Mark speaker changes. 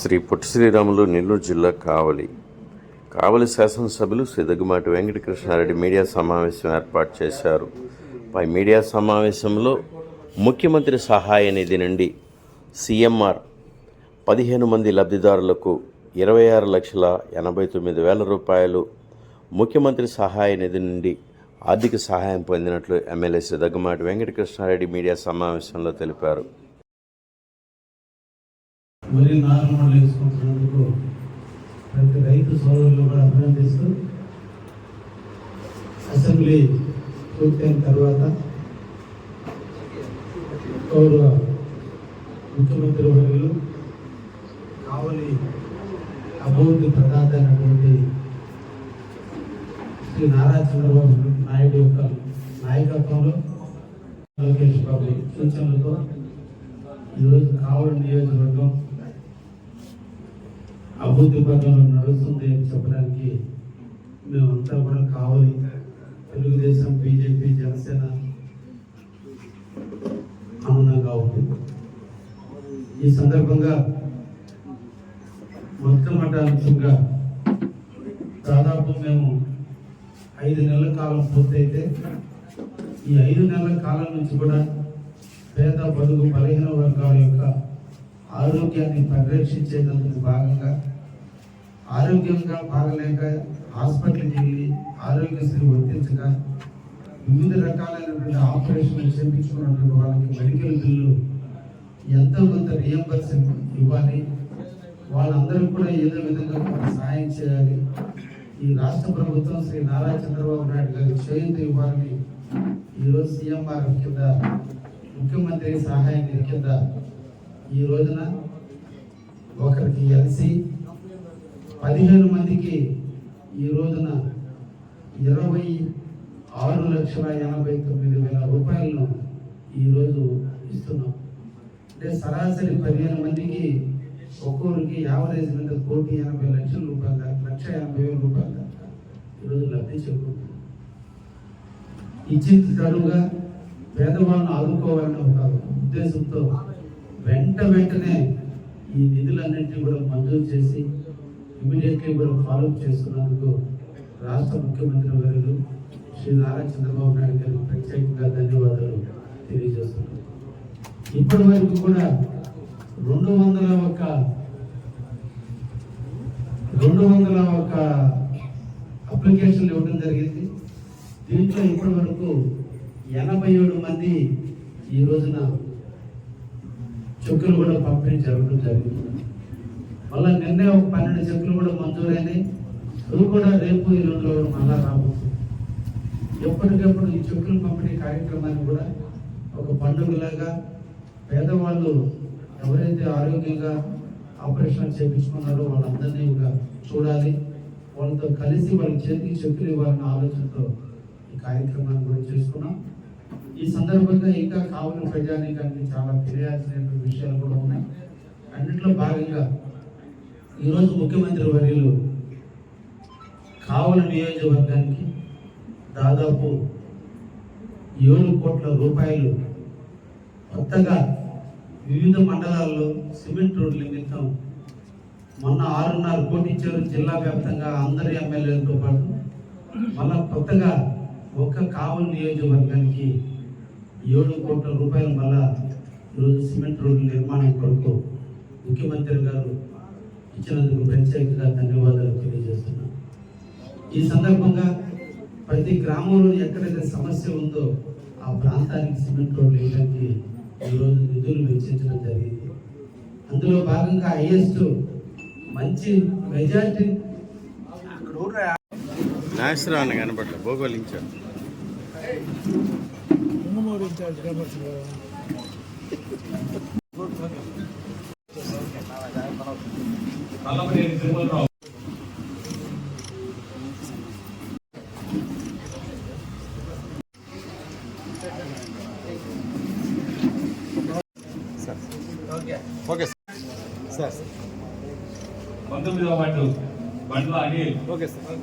Speaker 1: శ్రీ పొట్టి శ్రీరాములు నెల్లూరు జిల్లా కావలి. కావలి శాసనసభ్యులు శ్రీ దగ్గుమాటి వెంకటకృష్ణారెడ్డి మీడియా సమావేశం ఏర్పాటు చేశారు. పై మీడియా సమావేశంలో ముఖ్యమంత్రి సహాయ నిధి నుండి సీఎంఆర్ పదిహేను మంది లబ్ధిదారులకు ఇరవై ఆరు లక్షల ఎనభై తొమ్మిది వేల రూపాయలు ముఖ్యమంత్రి సహాయ నిధి నుండి ఆర్థిక సహాయం పొందినట్లు ఎమ్మెల్యే శ్రీ దగ్గుమాటి వెంకటకృష్ణారెడ్డి మీడియా సమావేశంలో తెలిపారు.
Speaker 2: వరి నాలుగు వేసుకుంటున్నందుకు ప్రతి రైతు సోదరులు కూడా అభినందిస్తూ అసెంబ్లీ పూర్తయిన తర్వాత గౌరవ ముఖ్యమంత్రి వర్యులు కావలి అభివృద్ధి ప్రదాత అయినటువంటి శ్రీ నారా చంద్రబాబు నాయుడు యొక్క నాయకత్వంలో లోకేష్ బాబు సూచనలతో ఈరోజు కావలి నియోజకవర్గం అభివృద్ధి పథంలో నడుస్తుంది అని చెప్పడానికి మేమంతా కూడా కావాలి. తెలుగుదేశం బీజేపీ జనసేన ఆనందంగా ఉంది. ఈ సందర్భంగా మొట్టమొదటిగా దాదాపు మేము ఐదు నెలల కాలం పూర్తయితే ఈ ఐదు నెలల కాలం నుంచి కూడా పేద బడుగు బలహీన వర్గాల యొక్క ఆరోగ్యాన్ని పరిరక్షించేటందుకు భాగంగా ఆరోగ్యంగా బాగలేక హాస్పిటల్కి వెళ్ళి ఆరోగ్యశ్రీ వర్తించగా వివిధ రకాలైనటువంటి ఆపరేషన్లు చేయించుకున్నటువంటి వాళ్ళకి మెడికల్ బిల్లు ఎంతో కొంత రియంబర్స్మెంట్ ఇవ్వాలి వాళ్ళందరూ కూడా ఏదో విధంగా కొంత సహాయం చేయాలి. ఈ రాష్ట్ర ప్రభుత్వం శ్రీ నారా చంద్రబాబు నాయుడు గారి చేయంత ఇవ్వాలని ఈరోజు సీఎంఆర్ కింద ముఖ్యమంత్రి సహాయం కింద ఈ రోజున ఒకరికి ఎల్సి పదిహేను మందికి ఈ రోజున ఇరవై ఆరు లక్షల ఎనభై తొమ్మిది వేల రూపాయలను ఈరోజు ఇస్తున్నాం. అంటే సరాసరి పదిహేను మందికి ఒక్కొక్కరికి యావరేజ్ మీద కోటి ఎనభై లక్షల రూపాయల దాకా లక్ష ఎనభై వేల రూపాయల దాకా ఈరోజు లబ్ధి చేకూరుతుంది ఇచ్చిన తరువుగా పేదవాళ్ళను ఆదుకోవాలనే ఒక ఉద్దేశంతో వెంట వెంటనే ఈ నిధులన్నింటినీ కూడా మంజూరు చేసి ఇమీడియట్లీ కూడా ఫాలో చేసుకున్నందుకు రాష్ట్ర ముఖ్యమంత్రి వర్యులు శ్రీ నారా చంద్రబాబు నాయుడు గారికి ప్రత్యేకంగా ధన్యవాదాలు తెలియజేస్తున్నాను. ఇప్పటి వరకు కూడా రెండు వందల ఒక రెండు వందల ఒక అప్లికేషన్లు ఇవ్వడం జరిగింది. దీంట్లో ఇప్పటి వరకు ఎనభై ఏడు మంది ఈ రోజున చెక్కులు కూడా పంపిణీ జరగడం జరిగింది. మళ్ళా నిన్నే ఒక పన్నెండు చెక్కులు కూడా మంజూరైనాయి. అవి కూడా రేపు ఈ రోజులో మళ్ళా రాబోతుంది ఎప్పటికప్పుడు ఈ చెక్కులు పంపిణీ కార్యక్రమాన్ని కూడా ఒక పండుగలాగా పేదవాళ్ళు ఎవరైతే ఆరోగ్యంగా ఆపరేషన్ చేయించుకున్నారో వాళ్ళందరినీ కూడా చూడాలి. వాళ్ళతో కలిసి వాళ్ళకి చేతికి చెక్కులు ఇవ్వాలన్న ఆలోచనతో ఈ కార్యక్రమాన్ని కూడా చేసుకున్నాం. ఈ సందర్భంగా ఇంకా కావలి ప్రజానీకానికి చాలా తెలియాల్సినటువంటి విషయాలు కూడా ఉన్నాయి. అన్నింటిలో భాగంగా ఈరోజు ముఖ్యమంత్రి వర్యులు కావలి నియోజకవర్గానికి దాదాపు ఏడు కోట్ల రూపాయలు కొత్తగా వివిధ మండలాల్లో సిమెంట్ రోడ్ల నిమిత్తం మొన్న ఆరున్నర కోటి ఇచ్చారు. జిల్లా వ్యాప్తంగా అందరి ఎమ్మెల్యేలతో పాటు మళ్ళా కొత్తగా ఒక్క కావలి నియోజకవర్గానికి ఏడు కోట్ల రూపాయలు వల్ల ఈరోజు సిమెంట్ రోడ్డు నిర్మాణం కొరకు ముఖ్యమంత్రి గారు ఇచ్చినందుకు ప్రత్యేకంగా ధన్యవాదాలు తెలియజేస్తున్నాను ఈ సందర్భంగా ప్రతి గ్రామంలో ఎక్కడైతే సమస్య ఉందో ఆ ప్రాంతానికి సిమెంట్ రోడ్లు వేయడానికి ఈరోజు నిధులు వెచ్చించడం జరిగింది. అందులో భాగంగా హైయెస్ట్ మంచి మెజార్టీ
Speaker 1: నాశరాన్ని కనపడలే భూగోళించారు
Speaker 3: మూడు ఇన్ఛార్జ్
Speaker 1: ఓకే సార్
Speaker 4: పంతొమ్మిదవ ward Bandla Anil.
Speaker 1: Okay sir.